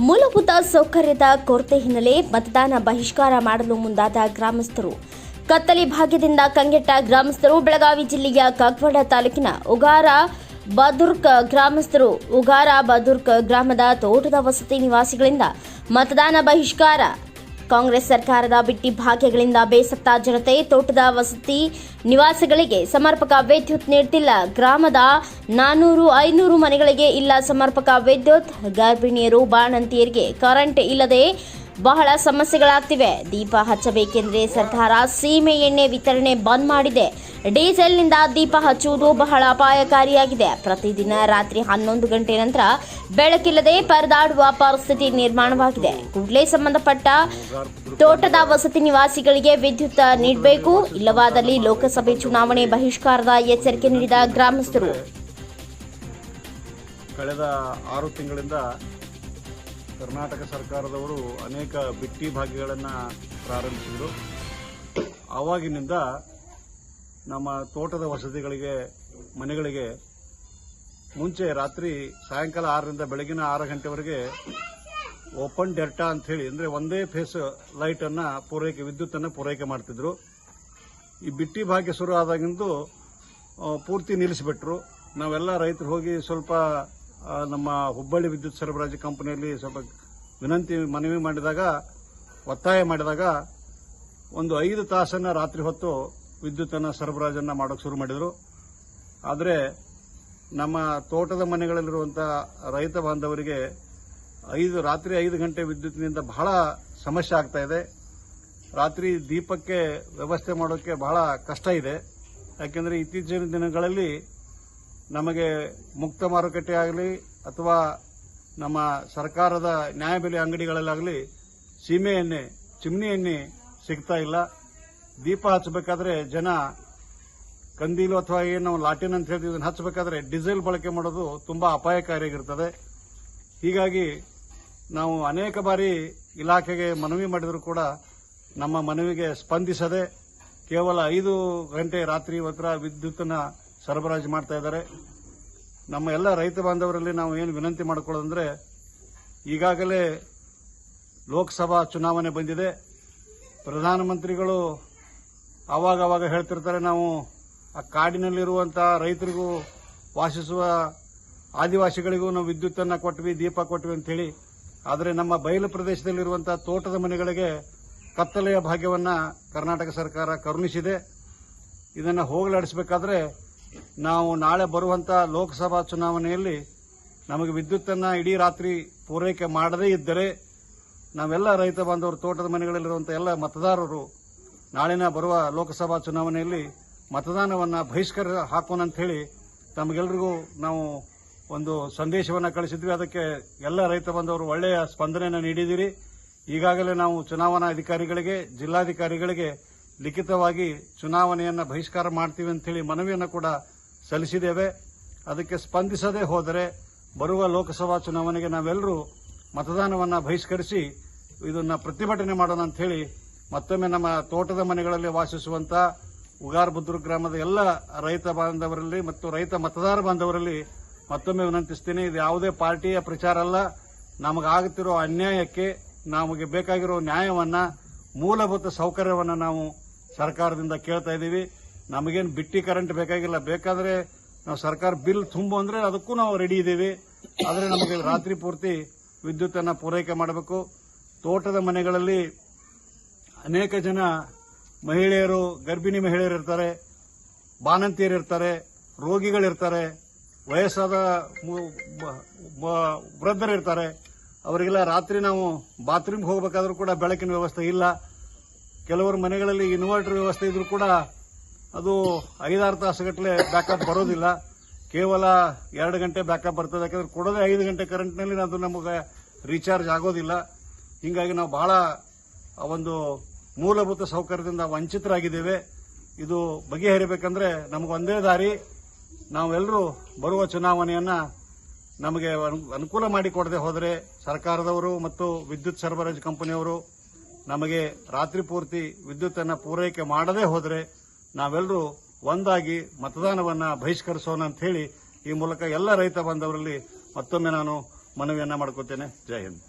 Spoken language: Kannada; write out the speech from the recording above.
ಮೂಲಭೂತ ಸೌಕರ್ಯದ ಕೊರತೆ ಹಿನ್ನೆಲೆ ಮತದಾನ ಬಹಿಷ್ಕಾರ ಮಾಡಲು ಮುಂದಾದ ಗ್ರಾಮಸ್ಥರು. ಕತ್ತಲಿ ಭಾಗ್ಯದಿಂದ ಕಂಗೆಟ್ಟ ಗ್ರಾಮಸ್ಥರು ಬೆಳಗಾವಿ ಜಿಲ್ಲೆಯ ಕಾಗವಾಡ ತಾಲೂಕಿನ ಉಗಾರ ಬದುರ್ಕ ಗ್ರಾಮಸ್ಥರು. ಉಗಾರ ಬದುರ್ಕ ಗ್ರಾಮದ ತೋಟದ ವಸತಿ ನಿವಾಸಿಗಳಿಂದ ಮತದಾನ ಬಹಿಷ್ಕಾರ ಕಾಂಗ್ರೆಸ್ ಸರ್ಕಾರದ ಬಿಟ್ಟಿ ಭಾಗ್ಯಗಳಿಂದ ಬೇಸತ್ತ ಜನತೆ ತೋಟದ ವಸತಿ ನಿವಾಸಗಳಿಗೆ ಸಮರ್ಪಕ ವಿದ್ಯುತ್ ನೀಡುತ್ತಿಲ್ಲ ಗ್ರಾಮದ ನಾನೂರು, ಐನೂರು ಮನೆಗಳಿಗೆ ಇಲ್ಲ ಸಮರ್ಪಕ ವಿದ್ಯುತ್. ಗರ್ಭಿಣಿಯರು, ಬಾಣಂತಿಯರಿಗೆ ಕರೆಂಟ್ ಇಲ್ಲದೆ ಬಹಳ ಸಮಸ್ಯೆಗಳಾಗ್ತಿವೆ. ದೀಪ ಹಚ್ಚಬೇಕೆಂದ್ರೆ ಸರ್ಕಾರ ಸೀಮೆ ಎಣ್ಣೆ ವಿತರಣೆ ಬಂದ್ ಮಾಡಿದೆ. ಡೀಸೆಲ್ನಿಂದ ದೀಪ ಹಚ್ಚುವುದು ಬಹಳ ಅಪಾಯಕಾರಿಯಾಗಿದೆ. ಪ್ರತಿದಿನ ರಾತ್ರಿ ಹನ್ನೊಂದು ಗಂಟೆ ನಂತರ ಬೆಳಕಿಲ್ಲದೆ ಪರದಾಡುವ ಪರಿಸ್ಥಿತಿ ನಿರ್ಮಾಣವಾಗಿದೆ. ಕೂಡಲೇ ಸಂಬಂಧಪಟ್ಟ ತೋಟದ ವಸತಿ ನಿವಾಸಿಗಳಿಗೆ ವಿದ್ಯುತ್ ನೀಡಬೇಕು. ಇಲ್ಲವಾದಲ್ಲಿ ಲೋಕಸಭೆ ಚುನಾವಣೆ ಬಹಿಷ್ಕಾರದ ಎಚ್ಚರಿಕೆ ನೀಡಿದ ಗ್ರಾಮಸ್ಥರು. ಕಳೆದ ಆರು ತಿಂಗಳಿಂದ ಕರ್ನಾಟಕ ಸರ್ಕಾರದವರು ಅನೇಕ ಬಿಟ್ಟಿ ಭಾಗ್ಯಗಳನ್ನು ಪ್ರಾರಂಭಿಸಿದರು. ಆವಾಗಿನಿಂದ ನಮ್ಮ ತೋಟದ ವಸತಿಗಳಿಗೆ, ಮನೆಗಳಿಗೆ ಮುಂಚೆ ರಾತ್ರಿ ಸಾಯಂಕಾಲ ಆರರಿಂದ ಬೆಳಗಿನ ಆರು ಗಂಟೆವರೆಗೆ ಓಪನ್ ಡೆಲ್ಟಾ ಅಂತ ಹೇಳಿ ಅಂದ್ರೆ ಒಂದೇ ಫೇಸ್ ಲೈಟ್ ಅನ್ನ ಪೂರೈಕೆ, ವಿದ್ಯುತ್ತನ್ನು ಪೂರೈಕೆ ಮಾಡ್ತಿದ್ರು. ಈ ಬಿಟ್ಟಿ ಭಾಗ್ಯ ಶುರು ಆದಾಗಿಂದು ಪೂರ್ತಿ ನಿಲ್ಲಿಸಿಬಿಟ್ರು. ನಾವೆಲ್ಲ ರೈತರು ಹೋಗಿ ಸ್ವಲ್ಪ ನಮ್ಮ ಹುಬ್ಬಳ್ಳಿ ವಿದ್ಯುತ್ ಸರಬರಾಜು ಕಂಪನಿಯಲ್ಲಿ ಸ್ವಲ್ಪ ವಿನಂತಿ, ಮನವಿ ಮಾಡಿದಾಗ, ಒತ್ತಾಯ ಮಾಡಿದಾಗ ಒಂದು ಐದು ತಾಸನ್ನ ರಾತ್ರಿ ಹೊತ್ತು ವಿದ್ಯುತ್ತನ್ನು ಸರಬರಾಜನ್ನು ಮಾಡೋಕೆ ಶುರು ಮಾಡಿದರು. ಆದರೆ ನಮ್ಮ ತೋಟದ ಮನೆಗಳಲ್ಲಿರುವಂಥ ರೈತ ಬಾಂಧವರಿಗೆ ಐದು, ರಾತ್ರಿ ಐದು ಗಂಟೆ ವಿದ್ಯುತ್ನಿಂದ ಬಹಳ ಸಮಸ್ಯೆ ಆಗ್ತಾ ಇದೆ. ರಾತ್ರಿ ದೀಪಕ್ಕೆ ವ್ಯವಸ್ಥೆ ಮಾಡೋಕ್ಕೆ ಬಹಳ ಕಷ್ಟ ಇದೆ. ಯಾಕೆಂದರೆ ಇತ್ತೀಚಿನ ದಿನಗಳಲ್ಲಿ ನಮಗೆ ಮುಕ್ತ ಮಾರುಕಟ್ಟೆ ಆಗಲಿ ಅಥವಾ ನಮ್ಮ ಸರ್ಕಾರದ ನ್ಯಾಯಬೆಲೆ ಅಂಗಡಿಗಳಲ್ಲಾಗಲಿ ಸೀಮೆ ಎಣ್ಣೆ ಚಿಮ್ನಿ ಎಣ್ಣೆ ಸಿಗ್ತಾ ಇಲ್ಲ. ದೀಪ ಹಚ್ಚಬೇಕಾದ್ರೆ ಜನ ಕಂದೀಲು ಅಥವಾ ಏನು ಲಾಟಿನ್ ಅಂತ ಹೇಳ್ತೀವಿ, ಇದನ್ನು ಹಚ್ಚಬೇಕಾದ್ರೆ ಡೀಸೆಲ್ ಬಳಕೆ ಮಾಡೋದು ತುಂಬಾ ಅಪಾಯಕಾರಿಯಾಗಿರ್ತದೆ. ಹೀಗಾಗಿ ನಾವು ಅನೇಕ ಬಾರಿ ಇಲಾಖೆಗೆ ಮನವಿ ಮಾಡಿದರೂ ಕೂಡ ನಮ್ಮ ಮನವಿಗೆ ಸ್ಪಂದಿಸದೆ ಕೇವಲ ಐದು ಗಂಟೆ ರಾತ್ರಿ ಹತ್ರ ವಿದ್ಯುತ್ತನ್ನ ಸರಬರಾಜು ಮಾಡ್ತಾ ಇದ್ದಾರೆ. ನಮ್ಮ ಎಲ್ಲ ರೈತ ಬಾಂಧವರಲ್ಲಿ ನಾವು ಏನು ವಿನಂತಿ ಮಾಡಿಕೊಳ್ಳೋದಂದ್ರೆ, ಈಗಾಗಲೇ ಲೋಕಸಭಾ ಚುನಾವಣೆ ಬಂದಿದೆ. ಪ್ರಧಾನಮಂತ್ರಿಗಳು ಆವಾಗ ಅವಾಗ ಹೇಳ್ತಿರ್ತಾರೆ, ನಾವು ಆ ಕಾಡಿನಲ್ಲಿರುವಂತಹ ರೈತರಿಗೂ ವಾಸಿಸುವ ಆದಿವಾಸಿಗಳಿಗೂ ನಾವು ವಿದ್ಯುತ್ತನ್ನು ಕೊಟ್ವಿ, ದೀಪ ಕೊಟ್ವಿ ಅಂತ ಹೇಳಿ ಆದರೆ ನಮ್ಮ ಬಯಲು ಪ್ರದೇಶದಲ್ಲಿರುವಂತಹ ತೋಟದ ಮನೆಗಳಿಗೆ ಕತ್ತಲೆಯ ಭಾಗ್ಯವನ್ನ ಕರ್ನಾಟಕ ಸರ್ಕಾರ ಕರುಣಿಸಿದೆ. ಇದನ್ನು ಹೋಗಲಾಡಿಸಬೇಕಾದ್ರೆ ನಾವು ನಾಳೆ ಬರುವಂತಹ ಲೋಕಸಭಾ ಚುನಾವಣೆಯಲ್ಲಿ ನಮಗೆ ವಿದ್ಯುತ್ತನ್ನು ಇಡೀ ರಾತ್ರಿ ಪೂರೈಕೆ ಮಾಡದೇ ಇದ್ದರೆ ನಾವೆಲ್ಲ ರೈತ ಬಾಂಧವರು, ತೋಟದ ಮನೆಗಳಲ್ಲಿರುವಂಥ ಎಲ್ಲ ಮತದಾರರು ನಾಳಿನ ಬರುವ ಲೋಕಸಭಾ ಚುನಾವಣೆಯಲ್ಲಿ ಮತದಾನವನ್ನು ಬಹಿಷ್ಕಾರ ಹಾಕೋಣ ಅಂತ ಹೇಳಿ ತಮಗೆಲ್ಲರಿಗೂ ನಾವು ಒಂದು ಸಂದೇಶವನ್ನು ಕಳಿಸಿದ್ವಿ. ಅದಕ್ಕೆ ಎಲ್ಲ ರೈತ ಬಾಂಧವರು ಒಳ್ಳೆಯ ಸ್ಪಂದನೆಯನ್ನು ನೀಡಿದಿರಿ ಈಗಾಗಲೇ ನಾವು ಚುನಾವಣಾ ಅಧಿಕಾರಿಗಳಿಗೆ ಜಿಲ್ಲಾಧಿಕಾರಿಗಳಿಗೆ ಲಿಖಿತವಾಗಿ ಚುನಾವಣೆಯನ್ನು ಬಹಿಷ್ಕಾರ ಮಾಡ್ತೀವಿ ಅಂತ ಹೇಳಿ ಮನವಿಯನ್ನು ಕೂಡ ಸಲ್ಲಿಸಿದ್ದೇವೆ. ಅದಕ್ಕೆ ಸ್ಪಂದಿಸದೇ ಹೋದರೆ ಬರುವ ಲೋಕಸಭಾ ಚುನಾವಣೆಗೆ ನಾವೆಲ್ಲರೂ ಮತದಾನವನ್ನು ಬಹಿಷ್ಕರಿಸಿ ಇದನ್ನ ಪ್ರತಿಭಟನೆ ಮಾಡೋಣ ಅಂತ ಹೇಳಿ ಮತ್ತೊಮ್ಮೆ ನಮ್ಮ ತೋಟದ ಮನೆಗಳಲ್ಲಿ ವಾಸಿಸುವಂತ ಉಗಾರ್ ಬುದ್ರು ಗ್ರಾಮದ ಎಲ್ಲ ರೈತ ಬಾಂಧವರಲ್ಲಿ ಮತ್ತು ರೈತ ಮತದಾರ ಬಾಂಧವರಲ್ಲಿ ಮತ್ತೊಮ್ಮೆ ವಿನಂತಿಸ್ತೀನಿ, ಇದು ಯಾವುದೇ ಪಾರ್ಟಿಯ ಪ್ರಚಾರ ಅಲ್ಲ. ನಮಗಾಗುತ್ತಿರೋ ಅನ್ಯಾಯಕ್ಕೆ ನಮಗೆ ಬೇಕಾಗಿರೋ ನ್ಯಾಯವನ್ನ ಮೂಲಭೂತ ಸೌಕರ್ಯವನ್ನು ನಾವು ಸರ್ಕಾರದಿಂದ ಕೇಳ್ತಾ ಇದ್ದೀವಿ. ನಮಗೇನು ಬಿಟ್ಟಿ ಕರೆಂಟ್ ಬೇಕಾಗಿಲ್ಲ. ಬೇಕಾದರೆ ನಾವು ಸರ್ಕಾರ ಬಿಲ್ ತುಂಬು ಅಂದರೆ ಅದಕ್ಕೂ ನಾವು ರೆಡಿ ಇದ್ದೀವಿ. ಆದರೆ ನಮಗೆ ರಾತ್ರಿ ಪೂರ್ತಿ ವಿದ್ಯುತ್ತನ್ನು ಪೂರೈಕೆ ಮಾಡಬೇಕು. ತೋಟದ ಮನೆಗಳಲ್ಲಿ ಅನೇಕ ಜನ ಮಹಿಳೆಯರು, ಗರ್ಭಿಣಿ ಮಹಿಳೆಯರು ಇರ್ತಾರೆ ಬಾಣಂತಿಯರಿರ್ತಾರೆ ರೋಗಿಗಳಿರ್ತಾರೆ ವಯಸ್ಸಾದ ಮು- ಬ- ಬ- ವೃದ್ಧರು ಇರ್ತಾರೆ. ಅವರಿಗೆಲ್ಲ ರಾತ್ರಿ ನಾವು ಬಾತ್ರೂಮ್ಗೆ ಹೋಗಬೇಕಾದ್ರೂ ಕೂಡ ಬೆಳಕಿನ ವ್ಯವಸ್ಥೆ ಇಲ್ಲ. ಕೆಲವರು ಮನೆಗಳಲ್ಲಿ ಇನ್ವರ್ಟರ್ ವ್ಯವಸ್ಥೆ ಇದ್ರೂ ಕೂಡ ಅದು ಐದಾರು ತಾಸುಗಟ್ಟಲೆ ಬ್ಯಾಕಪ್ ಬರೋದಿಲ್ಲ. ಕೇವಲ ಎರಡು ಗಂಟೆ ಬ್ಯಾಕಪ್ ಬರ್ತದೆ. ಯಾಕಂದ್ರೆ ಕೊಡೋದೇ ಐದು ಗಂಟೆ ಕರೆಂಟ್ನಲ್ಲಿ ಅದು ನಮಗೆ ರೀಚಾರ್ಜ್ ಆಗೋದಿಲ್ಲ. ಹೀಗಾಗಿ ನಾವು ಬಹಳ ಒಂದು ಮೂಲಭೂತ ಸೌಕರ್ಯದಿಂದ ವಂಚಿತರಾಗಿದ್ದೇವೆ. ಇದು ಬಗೆಹರಿಬೇಕಂದ್ರೆ ನಮಗೊಂದೇ ದಾರಿ, ನಾವೆಲ್ಲರೂ ಬರುವ ಚುನಾವಣೆಯನ್ನ ನಮಗೆ ಅನು- ಅನುಕೂಲ ಮಾಡಿಕೊಡದೆ ಹೋದರೆ ಸರ್ಕಾರದವರು ಮತ್ತು ವಿದ್ಯುತ್ ಸರಬರಾಜು ಕಂಪನಿಯವರು ನಮಗೆ ರಾತ್ರಿ ಪೂರ್ತಿ ವಿದ್ಯುತ್ತನ್ನು ಪೂರೈಕೆ ಮಾಡದೇ ಹೋದರೆ ನಾವೆಲ್ಲರೂ ಒಂದಾಗಿ ಮತದಾನವನ್ನ ಬಹಿಷ್ಕರಿಸೋಣ ಅಂತ ಹೇಳಿ ಈ ಮೂಲಕ ಎಲ್ಲ ರೈತ ಬಾಂಧವರಲ್ಲಿ ಮತ್ತೊಮ್ಮೆ ನಾನು ಮನವಿಯನ್ನ ಮಾಡ್ಕೋತೇನೆ. ಜೈ ಹಿಂದ್.